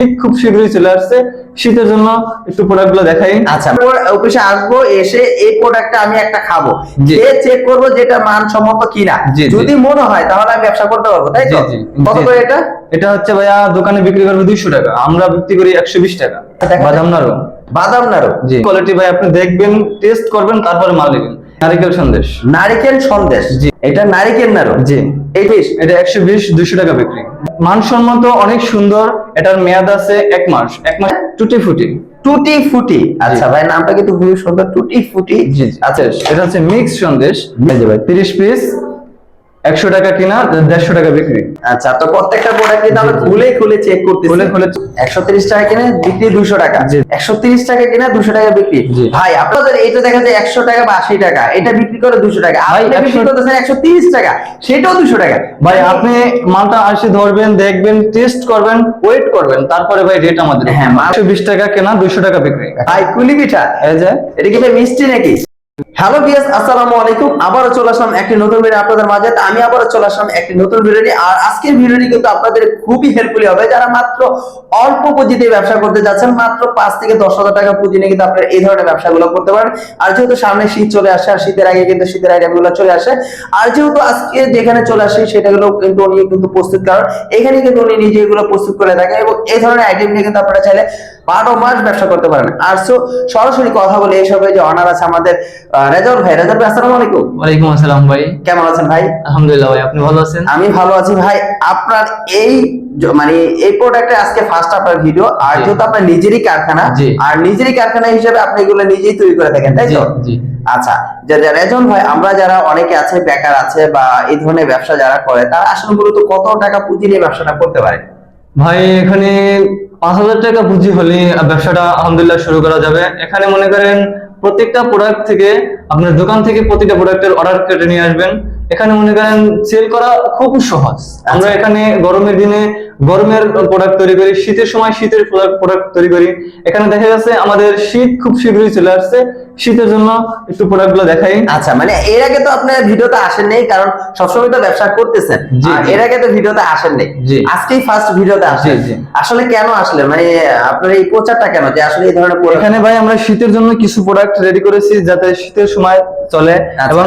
খুব শীঘ্রই চলে আসছে। শীতের জন্য একটু প্রোডাক্টগুলো দেখাই। আচ্ছা অফিসে আসব এসে এই প্রোডাক্টটা আমি একটা খাব। যে চেক করব যেটা মানসম্মত কিনা। যদি মনে হয় তাহলে আমি ব্যবসা করতে পারব তাই তো? কত করে এটা? এটা হচ্ছে ভাইয়া দোকানে বিক্রি করব দুইশো টাকা। আমরা বিক্রি করি একশো বিশ টাকা। বাদাম নাড়ু। বাদাম নাড়ু? জি। কোয়ালিটি ভাই আপনি দেখবেন টেস্ট করবেন তারপরে মাল নেবেন। নারিকেল সন্দেশ। নারিকেল সন্দেশ। জি। এটা নারিকেল নাড়ু জি। এটা একশো বিশ দুশো টাকা বিক্রি। মানসম্মত অনেক সুন্দর এটার মেয়াদ আছে এক মাস। এক মাস টুটি ফুটি। টুটি ফুটি। আচ্ছা ভাই নামটা কিন্তু খুবই সুন্দর টুটি ফুটি। জি আচ্ছা এটা হচ্ছে মিক্স সন্দেশ। ভাই। তিরিশ পিস। একশো টাকা কিনা দেড়শো টাকা বিক্রি। আচ্ছা তো প্রত্যেকটা প্রোডাক্ট কিন্তু আমরা। খুলে খুলে চেক করতেছি। খুলে খুলে একশো তিরিশ টাকা কিনে বিক্রি দুশো টাকা। একশো তিরিশ টাকা কিনে দুশো টাকা বিক্রি। ভাই আপনাদের এটা দেখা যায় একশো টাকা বা আশি টাকা এটা বিক্রি করে দুশো টাকা। ভাই, বিক্রি 100 করতেছেন একশো তিরিশ টাকা সেটাও দুশো টাকা। ভাই আপনি মালটা আসে ধরবেন দেখবেন টেস্ট করবেন ওয়েট করবেন তারপরে ভাই রেট আমাদের হ্যাঁ, একশো বিশ টাকা কেনা দুশো টাকা বিক্রি। ভাই কুলি পিঠা। এটা কি ভাই মিষ্টি নাকি? হ্যালো বিয়াস আসসালামু আলাইকুম। আবারও চলে আসলাম একটি নতুন ভিডিও আপনাদের মাঝে। আমি আবারও চলে আসলাম একটি নতুন ভিডিও নিয়ে। আর আজকের ভিডিওটি কিন্তু আপনাদের খুবই হেল্পফুল হবে। যারা মাত্র অল্প পুঁজিতে ব্যবসা করতে যাচ্ছেন, মাত্র পাঁচ থেকে দশ হাজার টাকা পুঁজি নিয়ে কিন্তু আপনারা এই ধরনের ব্যবসাগুলো করতে পারেন। আর যেহেতু সামনে শীত চলে আসে, আর শীতের আগে কিন্তু শীতের আইটেমগুলো চলে আসে, আর যেহেতু আজকে যেখানে চলে আসে সেটাগুলো কিন্তু উনি কিন্তু প্রস্তুত কারণ এখানে কিন্তু উনি নিজে এগুলো প্রস্তুত করে থাকেন এবং এই ধরনের আইটেম নিয়ে কিন্তু আপনারা চাইলে বারো মাস ব্যবসা করতে পারেন। আর সো সরাসরি কথা বলে এইসবে যে অনার আছে আমাদের রেজাউল ভাই। রেজাউল ভাই আসসালামু আলাইকুম। ওয়ালাইকুম আসসালাম ভাই। কেমন আছেন ভাই? আলহামদুলিল্লাহ ভাই আপনি ভালো আছেন? আমি ভালো আছি ভাই। আপনার এই মানে এই প্রোডাক্টে আজকে ফার্স্ট আপনার ভিডিও আর। যেহেতু আপনার নিজেরই কারখানা আর নিজেরই কারখানা হিসেবে আপনি এগুলো নিজেই তৈরি করে থাকেন তাই তো? জি। আচ্ছা রেজন ভাই আমরা যারা অনেকে আছে বেকার আছে বা এই ধরনের ব্যবসা যারা করে তারা আসলে মূলত কত টাকা পুঁজি নিয়ে ব্যবসাটা করতে পারে? ভাই এখানে পাঁচ হাজার টাকা পুঁজি হলে ব্যবসাটা আলহামদুলিল্লাহ শুরু করা যাবে। এখানে মনে করেন প্রত্যেকটা প্রোডাক্ট থেকে আপনার দোকান থেকে প্রতিটা প্রোডাক্টের অর্ডার কেটে নিয়ে আসবেন। এখানে মনে করেন সেল করা খুব সহজ। আমরা আচ্ছা। এখানে গরমের দিনে গরমের প্রোডাক্ট তৈরি করি শীতের সময় শীতের প্রোডাক্ট তৈরি করি। এখানে দেখা যাচ্ছে আমাদের শীত খুব শীঘ্রই চলে আসছে। শীতের জন্য একটু প্রোডাক্টগুলো দেখাই। আচ্ছা মানে এর আগে তো আপনার ভিডিওতে আসেন নাই কারণ সবসময় তো ব্যবসা করতেছেন। এর আগে তো ভিডিওতে আসেন নাই। আজকেই ফার্স্ট ভিডিওতে আসেন। আসলে কেন আসলে মানে আপনার এই প্রচারটা কেন? যে আসলে এই ধরনের এখানে ভাই আমরা শীতের জন্য কিছু প্রোডাক্ট রেডি করেছি যাতে শীতের সময় চলে আচ্ছা। এবং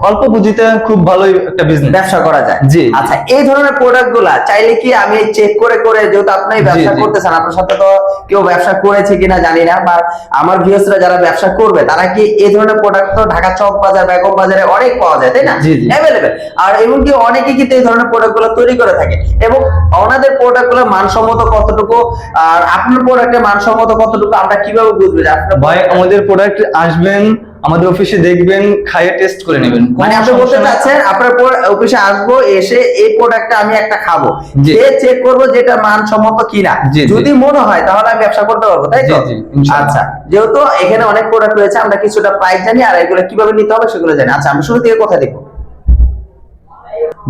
অল্প পুঁজিতে খুব ভালোই একটা বিজনেস ব্যবসা করা যায়। জি। আচ্ছা এই ধরনের প্রোডাক্টগুলা চাইলে কি আমি চেক করে করে যেহেতু আপনি ব্যবসা করতেছেন আপনার সাথে তো কেউ ব্যবসা করেছে কিনা জানি না বা আমার ভিউসরা যারা ব্যবসা করবে তারা কি এই ধরনের প্রোডাক্ট তো ঢাকা চক বাজার বেগম বাজারে অনেক পাওয়া যায় তাই না। অ্যাভেলেবেল আর এমনকি অনেকে কিন্তু এই ধরনের প্রোডাক্টগুলো তৈরি করে থাকে। এবং ওনাদের প্রোডাক্টগুলো মানসম্মত কতটুকু আর আপনার প্রোডাক্টের মানসম্মত কতটুকু আমরা কীভাবে বুঝব যে আপনার ভাই আমাদের প্রোডাক্ট আসবেন আমাদের অফিসে দেখবেন খাইয়ে টেস্ট করে নেবেন। মানে আপনি বলতে চাচ্ছেন আপনার অফিসে আসব এসে এই প্রোডাক্টটা আমি একটা খাব। যে চেক করব যেটা মানসম্মত কিনা। যদি মনে হয় তাহলে আমি ব্যবসা করতে পারব তাই তো? জি, জি, ইনশাআল্লাহ। আচ্ছা যেহেতু এখানে অনেক প্রোডাক্ট রয়েছে আমরা কিছুটা প্রাইস জানি আর এগুলো কীভাবে নিতে হবে সেগুলো জানি। আচ্ছা আমি শুরু থেকে কথা দেখব।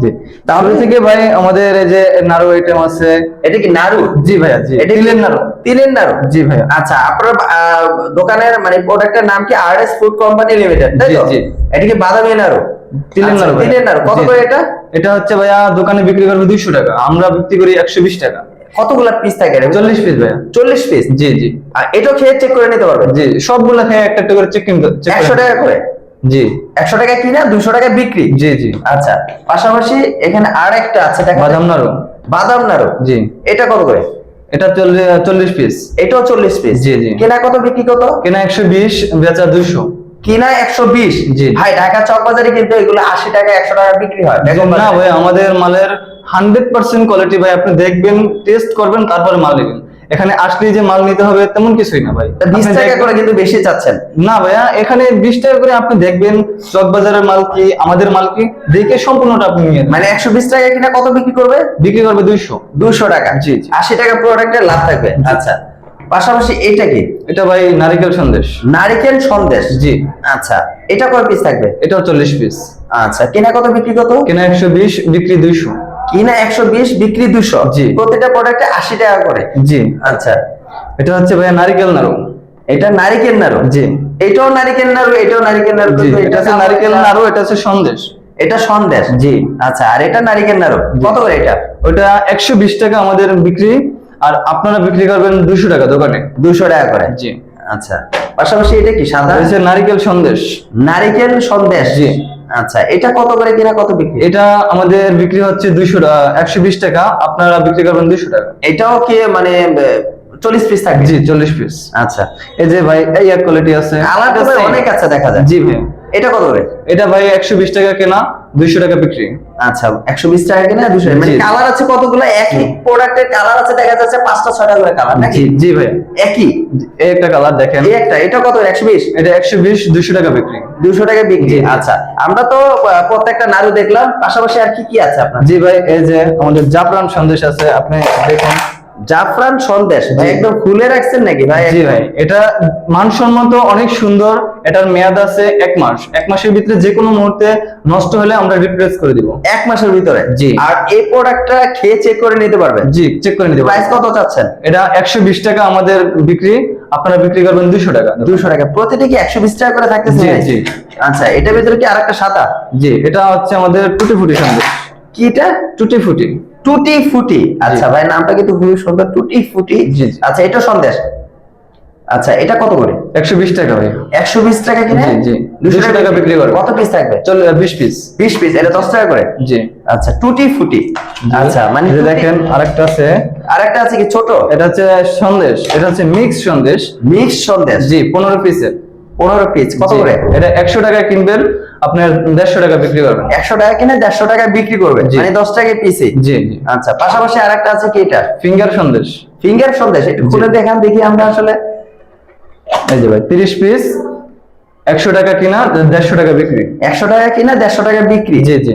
জি। থেকে ভাই আমাদের এই যে নাড়ু আইটেম আছে। এটা কি নাড়ু? জি ভাইয়া জি। এটা তিলের নাড়ু। তিলের নাড়ু? জি ভাইয়া। আচ্ছা আপনার দোকানের মানে প্রোডাক্টের নাম কি R S food company limited তাই তো? জি। এটা কি বাদামি নাড়ু? তিলের আচ্ছা, নাড়ু তিলের নাড়ু। কত করে এটা? এটা হচ্ছে ভাইয়া দোকানে বিক্রি করবে দুইশো টাকা। আমরা বিক্রি করি একশো বিশ টাকা। কতগুলা পিস থাকে? চল্লিশ পিস ভাইয়া। চল্লিশ পিস জি জি। আর এটাও খেয়ে চেক করে নিতে পারবে জি সবগুলো খেয়ে একটা একটা করে চেক কিন্তু একশো টাকা করে? জি। একশো টাকা কিনা দুশো টাকা বিক্রি? জি জি। আচ্ছা পাশাপাশি এখানে আর একটা আছে বাদাম নাড়ু। বাদাম নাড়ু? জি। এটা কত করে? এটা চল্লিশ পিস এটাও চল্লিশ পিস জি, জি। কেনা কত বিক্রি কত? কেনা একশো বিশ বেচা দুইশো। কিনা একশো বিশ? জি। ভাই ঢাকা চক বাজারে কিন্তু এগুলো আশি টাকা একশো টাকা বিক্রি হয়। না। ভাই আমাদের মালের হান্ড্রেড পার্সেন্ট কোয়ালিটি ভাই আপনি দেখবেন টেস্ট করবেন তারপরে মাল নেবেন। এখানে আসলে যে মাল নিতে হবে তেমন কিছুই না ভাই। বিশ টাকা করে কিন্তু বেশি চাচ্ছেন। না ভাইয়া এখানে বিশ টাকা করে আপনি দেখবেন চক বাজারের মাল কি আমাদের মাল কি দেখে সম্পূর্ণটা আপনি নিয়ে মানে একশো বিশ টাকা কিনা কত বিক্রি করবে? বিক্রি করবে দুইশো। দুশো টাকা। জি, জি। আশি টাকা প্রোডাক্টের লাভ থাকবে। আচ্ছা। পাশাপাশি এটা কি? এটা ভাই নারিকেল সন্দেশ। নারিকেল সন্দেশ? জি। আচ্ছা। এটা কয় পিস থাকবে? এটাও চল্লিশ পিস আচ্ছা। কেনা কত বিক্রি কত? কেনা একশো বিশ বিক্রি দুইশো। কিনা একশো বিশ বিক্রি দুশো। জি। প্রতিটা প্রোডাক্টে আশি টাকা করে। জি। আচ্ছা। এটা হচ্ছে ভাইয়া নারিকেল নাড়ু। এটা নারিকেল নাড়ু। জি। এটাও নারিকেল নাড়ু এটাও নারিকেল নাড়ু এটা হচ্ছে নারিকেল নাড়ু এটা হচ্ছে সন্দেশ। এটা সন্দেশ। জি। আচ্ছা আর এটা নারিকেল নাড়ু। কত করে এটা? ওটা একশো বিশ টাকা আমাদের বিক্রি আর আপনারা বিক্রি করবেন দুশো টাকা দোকানে। দুশো টাকা করে? জি। আচ্ছা। পাশাপাশি এটা কি সাদা? নারিকেল সন্দেশ। নারিকেল সন্দেশ। জি। আচ্ছা এটা কত করে কিনা কত বিক্রি? এটা আমাদের বিক্রি হচ্ছে দুইশো একশো বিশ টাকা আপনারা বিক্রি করবেন দুইশো টাকা। এটাও কি মানে চল্লিশ পিস থাকবে? জি চল্লিশ পিস আচ্ছা। এই যে ভাই এই এক কোয়ালিটি আছে। আলাদা অনেক আছে দেখা যায়। জি ভাই। এটা কত করে? এটা ভাই একশো বিশ টাকা কেনা দুইশো টাকা বিক্রি। আচ্ছা একশো বিশ টাকা কিনা দুশো মানে কালার আছে কতগুলো? একই প্রোডাক্টের কালার আছে দেখা যাচ্ছে পাঁচটা ছয়টা করে কালার নাকি? জি ভাই। একই? এই একটা কালার দেখেন। এই একটা এটা কত একশো বিশ? এটা একশো বিশ দুইশো টাকা বিক্রি। দুশো টাকা বিক্রি আচ্ছা। আমরা তো প্রত্যেকটা নাড়ু দেখলাম পাশাপাশি আর কি কি আছে আপনার? জি ভাই এই যে আমাদের জাফরান সন্দেশ আছে আপনি দেখুন। জাফরান সন্দেশ ভাই একদম খুলে রাখছেন নাকি ভাই? জি ভাই এটা মানসম্মত অনেক সুন্দর এটার মেয়াদ আছে এক মাস। এক মাসের ভিতরে যে কোনো মুহূর্তে নষ্ট হলে আমরা রিপ্লেস করে দিব। এক মাসের ভিতরে? জি। আর এই প্রোডাক্টটা খেয়ে চেক করে নিতে পারবেন? জি চেক করে নিতে প্রাইস কত চাচ্ছেন? এটা একশো বিশ টাকা আমাদের বিক্রি আপনারা বিক্রি করবেন দুশো টাকা। দুশো টাকা। প্রতিটা কি একশো বিশ টাকা করে থাকতেছে জি, জি। আচ্ছা এটার ভিতরে কি আরেকটা সাদা জি এটা হচ্ছে আমাদের টুটি ফুটি সন্দেশ। কি এটা টুটি ফুটি। টুটি ফুটি। আচ্ছা ভাই নামটা কিন্তু খুবই সুন্দর। টুটি ফুটি। আচ্ছা এটা সন্দেশ। আচ্ছা এটা কত করে? একশো বিশ টাকা ভাই। একশো বিশ টাকা কিনে? জি। 200 টাকা বিক্রি করে। কত পিস থাকবে? চল বিশ পিস বিশ পিস এটা দশ টাকা করে? জি। আচ্ছা টুটি ফুটি। আচ্ছা মানে দেখেন আরেকটা আছে। আরেকটা আছে কি ছোট? এটা হচ্ছে সন্দেশ। এটা হচ্ছে মিক্স সন্দেশ। মিক্স সন্দেশ। জি পনেরো পিসের পনেরো পিস কত করে? এটা একশো টাকা কিনবেন আপনার দেড়শো টাকা বিক্রি করবেন। একশো টাকা কিনে দেড়শো টাকা বিক্রি করবে জি। মানে দশ টাকা পিসে জি আচ্ছা পাশাপাশি আরেকটা আছে কি এটা? ফিঙ্গার সন্দেশ। ফিঙ্গার সন্দেশ একটু খুলে দেখান দেখি আমরা আসলে। এই যে ভাই তিরিশ পিস একশো টাকা কিনা দেড়শো টাকা বিক্রি। একশো টাকা কিনে দেড়শো টাকা বিক্রি? জি জি।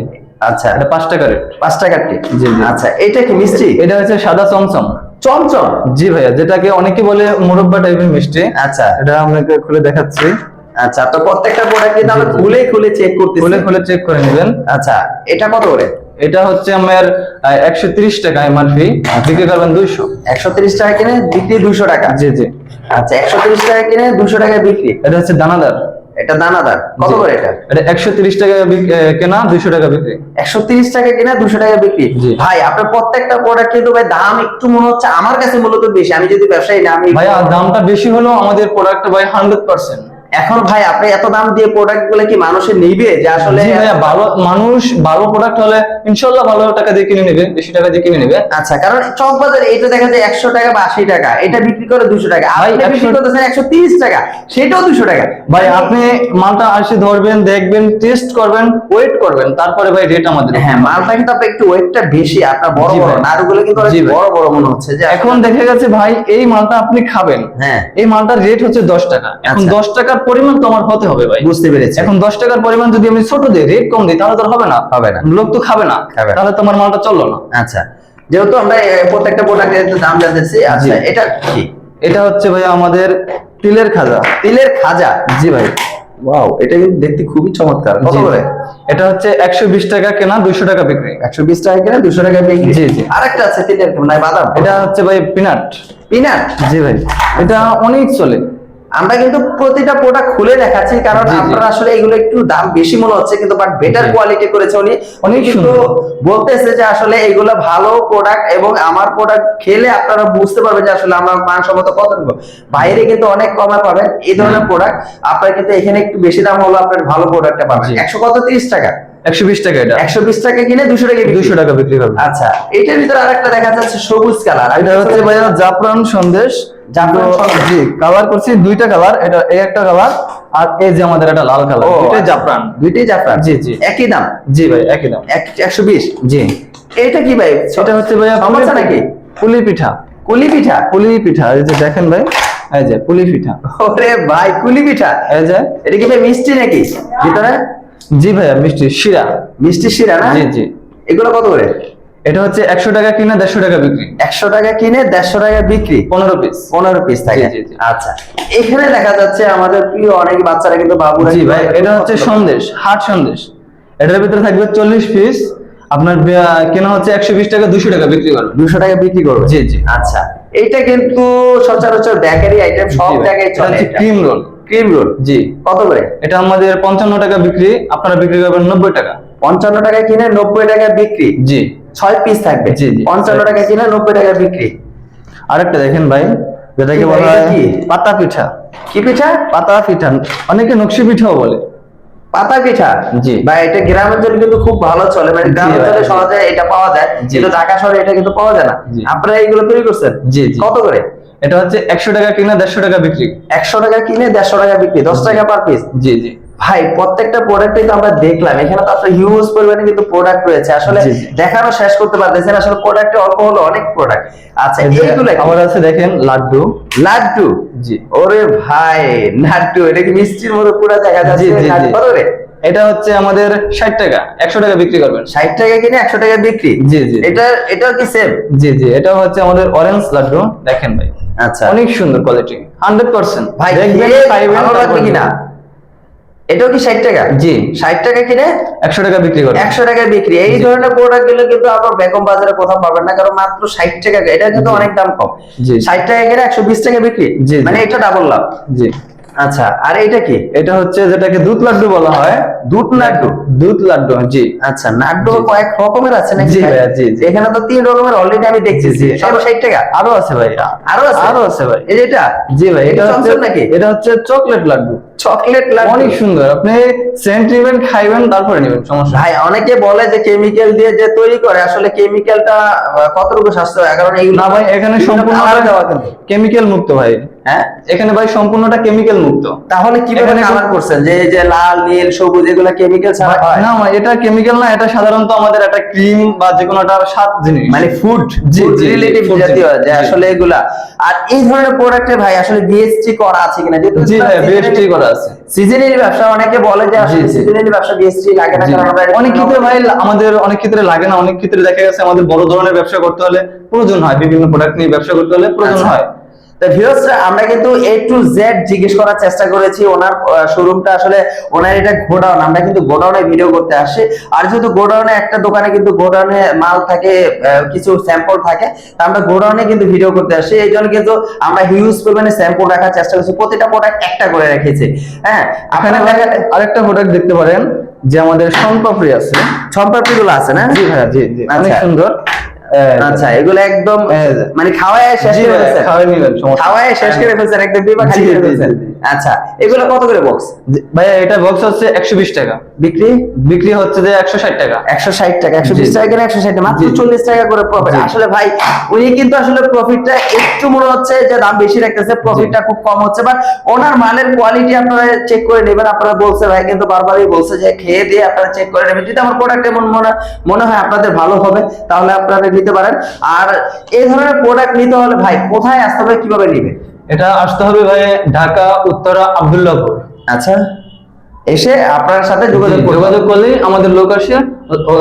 আচ্ছা। এটা পাঁচ টাকা রেট। পাঁচ টাকারটি জি, জি। আচ্ছা এটা কি মিষ্টি? এটা হচ্ছে সাদা চমচম। চমচম। জি ভাইয়া যেটাকে অনেকে বলে মুরব্বা টাইপের মিষ্টি। আচ্ছা। এটা আপনাকে খুলে দেখাচ্ছি। আচ্ছা তো প্রত্যেকটা প্রোডাক্ট কিন্তু আমরা। খুলে খুলে চেক করতে খুলে খুলে চেক করে নেবেন। আচ্ছা এটা কত করে? এটা হচ্ছে আমার একশো তিরিশ টাকা এমআরপি বিক্রি করবেন দুইশো। একশো তিরিশ টাকা কিনে বিক্রি দুশো টাকা? জি জি। আচ্ছা একশো তিরিশ টাকা কিনে দুশো টাকা বিক্রি। এটা হচ্ছে দানাদার। এটা দানাদার। কত করে এটা? এটা একশো তিরিশ টাকা বিক- কেনা দুইশো টাকা বিক্রি। একশো তিরিশ টাকা কেনা দুশো টাকা বিক্রি? ভাই আপনার প্রত্যেকটা প্রোডাক্ট কিন্তু ভাই দাম একটু মনে হচ্ছে আমার কাছে মূলত বেশি। আমি যদি ব্যবসায়ী না আমি ভাই দামটা বেশি হলো আমাদের প্রোডাক্ট ভাই হান্ড্রেড পার্সেন্ট এখন ভাই আপনি এত দাম দিয়ে প্রোডাক্টগুলো কি মানুষের নিবে? যে আসলে ভালো মানুষ ভালো প্রোডাক্ট হলে ইনশাল্লাহ ভালো টাকা দিয়ে কিনে নেবে বেশি টাকা দিয়ে কিনে নেবে। আচ্ছা কারণ চক বাজারে এটা দেখা যায় একশো টাকা বা আশি টাকা এটা বিক্রি করে দুশো টাকা। আপনি বিক্রি 100 করতেছেন একশো তিরিশ টাকা সেটাও দুশো টাকা। ভাই আপনি মালটা আসে ধরবেন দেখবেন টেস্ট করবেন ওয়েট করবেন তারপরে ভাই রেট আমাদের হ্যাঁ মালটা কিন্তু আপনার একটু ওয়েটটা বেশি আপনার বড় বড়। নাড়ুগুলো কিন্তু। বড় বড় মনে হচ্ছে যে এখন দেখা গেছে ভাই এই মালটা আপনি খাবেন। হ্যাঁ। এই মালটার রেট হচ্ছে দশ টাকা। এখন আচ্ছা। দশ টাকার পরিমাণ তো আমার হতে হবে ভাই। বুঝতে পেরেছি। এখন দশ টাকার পরিমাণ যদি আমি ছোট দিই রেট কম দিই তাহলে তো হবে না। হবে না। লোক তো খাবে না। তাহলে তোমার মালটা চলল না। আচ্ছা। যেহেতু আমরা প্রত্যেকটা প্রোডাক্টের দাম জানতেছি আচ্ছা এটা কি? এটা হচ্ছে ভাই আমাদের তিলের খাজা। তিলের খাজা? জি ভাই। ওয়াও এটা কিন্তু দেখতে খুবই চমৎকার। কত করে। এটা হচ্ছে একশো বিশ টাকা কেনা দুইশো টাকা বিক্রি। একশো বিশ টাকা কিনে দুশো টাকা বিক্রি? জি, জি। আরেকটা আছে তিলের মানে বাদাম। এটা হচ্ছে ভাই পিনাট। পিনাট? জি ভাই। এটা অনেক চলে। আমরা কিন্তু প্রতিটা প্রোডাক্ট খুলে দেখাচ্ছি কারণ। আপনারা আসলে এগুলো একটু দাম বেশি মনে হচ্ছে কিন্তু বাট বেটার কোয়ালিটি করেছে উনি। উনি কিন্তু বলতেছে যে আসলে এগুলো ভালো প্রোডাক্ট এবং আমার প্রোডাক্ট খেলে আপনারা বুঝতে পারবেন যে আসলে আমার মানসম্মত কতটুকু বাইরে কিন্তু অনেক কমে পাবেন এই ধরনের প্রোডাক্ট আপনার কিন্তু এখানে একটু বেশি দাম হলো আপনার ভালো প্রোডাক্টটা পাবেন। একশো কত? তিরিশ টাকা। একশো বিশ টাকা এটা। একশো বিশ টাকা কিনে দুশো টাকা। দুশো টাকা বিক্রি করবে আচ্ছা এটার ভিতরে আরেকটা দেখা যাচ্ছে সবুজ কালার এটা হচ্ছে ভাইয়া জাফরান সন্দেশ। জি কালার করছি দুইটা কালার এটা এই একটা কালার আর এই যে আমাদের লাল কালার দুইটাই। জাফরান। দুইটাই জাফরান? জি, জি। একই দাম? জি ভাই একই দাম। এক- একশো বিশ? জি। এটা কি ভাই? এটা হচ্ছে সমস্যা নাকি? পুলি পিঠা। কুলি পিঠা? পুলি পিঠা এই যে দেখেন ভাই এই যে পুলি পিঠা। ওরে ভাই কুলি পিঠা? এই যে। এটা কি ভাই মিষ্টি নাকি? ভিতরে? জি ভাইয়া মিষ্টি শিরা। মিষ্টি শিরা না? জি জি। এগুলো কত করে? এটা হচ্ছে একশো টাকা কিনা দেড়শো টাকা বিক্রি। একশো টাকা কিনে দেড়শো টাকা বিক্রি? পনেরো পিস পনেরো পিস থাকে। আচ্ছা। এখানে দেখা যাচ্ছে আমাদের প্রিয় অনেক বাচ্চারা কিন্তু বাবুরা জি ভাই এটা হচ্ছে সন্দেশ হাট সন্দেশ। এটার ভিতরে থাকবে চল্লিশ পিস আপনার কেনা হচ্ছে একশো বিশ টাকা দুশো টাকা বিক্রি করবে। দুশো টাকা বিক্রি করবে? জি, জি। আচ্ছা। এইটা কিন্তু সচরাচর বেকারি আইটেম সব জায়গায় চলে ক্রিম রোল ক্রিম রোল জি। কত করে? এটা আমাদের পঞ্চান্ন টাকা বিক্রি। আপনারা বিক্রি করবেন নব্বই টাকা। পঞ্চান্ন টাকা কিনে নব্বই টাকা বিক্রি? জি। ছয় পিস থাকবে। পঞ্চান্ন টাকা কিনে নব্বই টাকা বিক্রি। আরেকটা দেখেন ভাই যেটাকে বলা হয়? পাতা পিঠা। কি পিঠা? পাতা পিঠা। অনেকে নকশি পিঠাও বলে। পাতা পিঠা? জি। ভাই এটা গ্রাম অঞ্চলে কিন্তু খুব ভালো চলে। মানে গ্রাম অঞ্চলে সহজে এটা পাওয়া যায়। কিন্তু ঢাকা শহরে এটা কিন্তু পাওয়া যায় না। আপনারা এইগুলো তৈরি করছেন? জি, জি। কত করে? এটা হচ্ছে একশো টাকা কিনে দেড়শো টাকা বিক্রি। একশো টাকা কিনে দেড়শো টাকা বিক্রি দশ টাকা পার পিস জি জি। ভাই প্রত্যেকটা প্রোডাক্টই তো আমরা দেখলাম। এখানে তো আপনার হিউজ পরিমাণে কিন্তু প্রোডাক্ট রয়েছে। আসলে। দেখানো শেষ করতে পারতেছেন আসলে প্রোডাক্টে অল্প হলো অনেক প্রোডাক্ট আচ্ছা এইগুলো আমার আছে দেখেন লাড্ডু। লাড্ডু? জি। ওরে ভাই লাড্ডু এটা কি মিষ্টির মতো পুরো দেখা যাচ্ছে? জি, জি, লাড্ডু কত করে এটা হচ্ছে আমাদের ষাট টাকা একশো টাকা বিক্রি করবেন। ষাট টাকা কিনে একশো টাকা বিক্রি? জি, জি। এটা এটা কি সেম জি জি এটা হচ্ছে আমাদের অরেঞ্জ লাড্ডু। দেখেন ভাই। আচ্ছা। অনেক সুন্দর কোয়ালিটি হান্ড্রেড পার্সেন্ট ভাই দেখবেন ভালো লাগবে কিনা? এটাও কি ষাট টাকা? জি। ষাট টাকা কিনে একশো টাকা বিক্রি করে। একশো টাকায় বিক্রি। এই ধরনের প্রোডাক্টগুলো কিন্তু আপনার বেগম বাজারে কোথাও পাবেন না কারণ মাত্র ষাট টাকা। এটা কিন্তু অনেক দাম কম। ষাট টাকা কিনে একশো বিশ টাকা বিক্রি। মানে এটা ডাবল লাভ। জি। আচ্ছা আর এটা কি? এটা হচ্ছে যেটাকে দুধ লাড্ডু বলা হয়। দুধ লাড্ডু? দুধ লাড্ডু জি। আচ্ছা নাড্ডু কয়েক রকমের আছে নাকি জি ভাই? জি। এখানে তো তিন রকমের অলরেডি আমি দেখছি। জি, জি। সব ষাট টাকা? আরও আছে ভাই। আরও আছে? আরও আছে ভাই। এই যে এটা? জি ভাই এটা হচ্ছে নাকি? এটা হচ্ছে চকলেট লাড্ডু। চকলেট লাড্ডু। অনেক সুন্দর। আপনি সেন্ট নেবেন খাইবেন তারপরে নেবেন সমস্যা ভাই অনেকে বলে যে কেমিক্যাল দিয়ে যে তৈরি করে আসলে কেমিক্যালটা কতটুকু স্বাস্থ্য কারণ এইগুলো না ভাই এখানে সম্পূর্ণ কেমিক্যাল মুক্ত ভাই। হ্যাঁ? এখানে ভাই সম্পূর্ণটা কেমিক্যাল মুক্ত। তাহলে কীভাবে কালার করছেন যে যে লাল নীল সবুজ এগুলো কেমিক্যাল ছাড়া হয়? না এটা কেমিক্যাল না এটা সাধারণত আমাদের একটা ক্রিম বা যে কোনো একটা স্বাদ জিনিস। মানে ফুড রিলেটিভ জাতীয় যে আসলে এগুলা। আর এই ধরনের প্রোডাক্টে ভাই আসলে বিএসটি করা আছে কিনা? জি ভাই বিএসটি করা আছে। সিজনারি ব্যবসা অনেকে বলে যে আসলে জি। ব্যবসা বিএসটি লাগে না কারণ অনেক ক্ষেত্রে ভাই আমাদের অনেক ক্ষেত্রে লাগে না। অনেক ক্ষেত্রে দেখা গেছে আমাদের বড় ধরনের ব্যবসা করতে হলে প্রয়োজন হয়। বিভিন্ন প্রোডাক্ট নিয়ে ব্যবসা করতে হলে প্রয়োজন আচ্ছা। হয়। তা ভিউয়ার্সরা আমরা কিন্তু এ টু জেড জিজ্ঞেস করার চেষ্টা করেছি। ওনার শোরুমটা আসলে ওনার এটা গোডাউন। আমরা কিন্তু গোডাউনে ভিডিও করতে আসি। আর যেহেতু গোডাউনে একটা দোকানে কিন্তু গোডাউনে মাল থাকে কিছু স্যাম্পল থাকে তা আমরা গোডাউনে কিন্তু ভিডিও করতে আসি। এই জন্য কিন্তু আমরা হিউজ পরিমাণে স্যাম্পল রাখার চেষ্টা করছি। প্রতিটা প্রোডাক্ট একটা করে রেখেছি। হ্যাঁ এখানে আপনারা আরেকটা প্রোডাক্ট দেখতে পারেন যে আমাদের সম্পাপড়ি আছে। সম্পাপড়ি গুলো আছে না? জি ভাইয়া জি জি। অনেক আচ্ছা। সুন্দর। আচ্ছা এগুলো একদম মানে খাওয়ায় শেষ করে ফেলছেন। সমস্যা খাওয়ায় শেষ করে ফেলছেন একদম ডিবা খালি করে ফেলছেন। আচ্ছা এগুলো কত করে বক্স ভাইয়া এটা বক্স হচ্ছে একশো বিশ টাকা। বিক্রি? বিক্রি হচ্ছে যে একশো ষাট টাকা। একশো ষাট টাকা একশো বিশ জি। টাকা কিনা একশো ষাট টাকা? মাত্র জি, জি। চল্লিশ টাকা করে প্রফিট আসলে ভাই উনি কিন্তু আসলে প্রফিটটা একটু মনে হচ্ছে যে দাম বেশি রাখতেছে প্রফিটটা খুব কম হচ্ছে বাট ওনার মালের কোয়ালিটি আপনারা চেক করে নেবেন। আপনারা বলছে ভাই কিন্তু বারবারই বলছে যে খেয়ে দিয়ে আপনারা চেক করে নেবেন। যদি আমার প্রোডাক্ট এমন মনে মনে হয় আপনাদের ভালো হবে তাহলে আপনারা নিতে পারেন। আর এই ধরনের প্রোডাক্ট নিতে হলে ভাই কোথায় আসতে হবে কীভাবে নিবে? এটা আসতে হবে ভাই ঢাকা উত্তরা আবদুল্লাহপুর। আচ্ছা। এসে আপনার সাথে যোগাযোগ যোগাযোগ করলেই আমাদের লোক আসে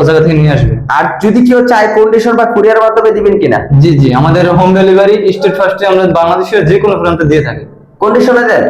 জায়গা থেকে নিয়ে আসবে। আর যদি কেউ চায় কন্ডিশন বা কুরিয়ার মাধ্যমে দিবেন কিনা? জি জি আমাদের হোম ডেলিভারি স্টেট ফার্স্টে আমরা বাংলাদেশের যে কোনো প্রান্তে দিয়ে থাকি। কন্ডিশনে দেন।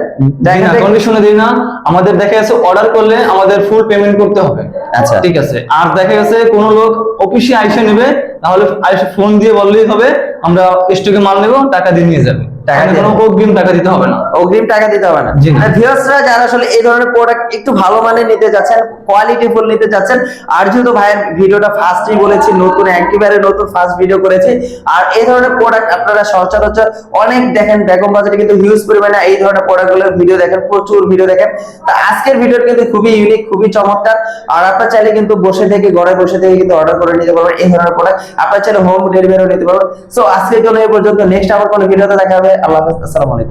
না কন্ডিশনে দেই না। আমাদের দেখা গেছে অর্ডার করলে আমাদের ফুল পেমেন্ট করতে হবে। আচ্ছা। ঠিক আছে। আর দেখা গেছে কোন লোক অফিসে আইসে নেবে তাহলে আইসে ফোন দিয়ে বললেই হবে আমরা স্টকে মাল নেব টাকা দিয়ে নিয়ে যাবে। টাকা টাকা দিয়ে অগ্রিম টাকা দিতে হবে না। অগ্রিম টাকা দিতে হবে না। আর ভিউয়ার্সরা যারা আসলে এই ধরনের প্রোডাক্ট একটু ভালো মানের নিতে যাচ্ছেন কোয়ালিটি ফুল নিতে যাচ্ছেন আর যেহেতু ভাইয়ের ভিডিওটা ফার্স্টই বলেছি নতুন একেবারে নতুন ফার্স্ট ভিডিও করেছি আর এই ধরনের প্রোডাক্ট আপনারা সচরাচর অনেক দেখেন বেগম বাজারে কিন্তু হিউজ পরিমাণে এই ধরনের প্রোডাক্টগুলোর ভিডিও দেখেন প্রচুর ভিডিও দেখেন। তা আজকের ভিডিওটা কিন্তু খুবই ইউনিক খুবই চমৎকার। আর আপনার চাইলে কিন্তু বসে থেকে ঘরে বসে থেকে কিন্তু অর্ডার করে নিতে পারবেন এই ধরনের প্রোডাক্ট আপনার চাইলে হোম ডেলিভারিও নিতে পারবেন। সো আজকের জন্য এই পর্যন্ত। নেক্সট আবার কোনো ভিডিওতে দেখা হবে। আল্লাহ হাফেজ আসসালামু আলাইকুম।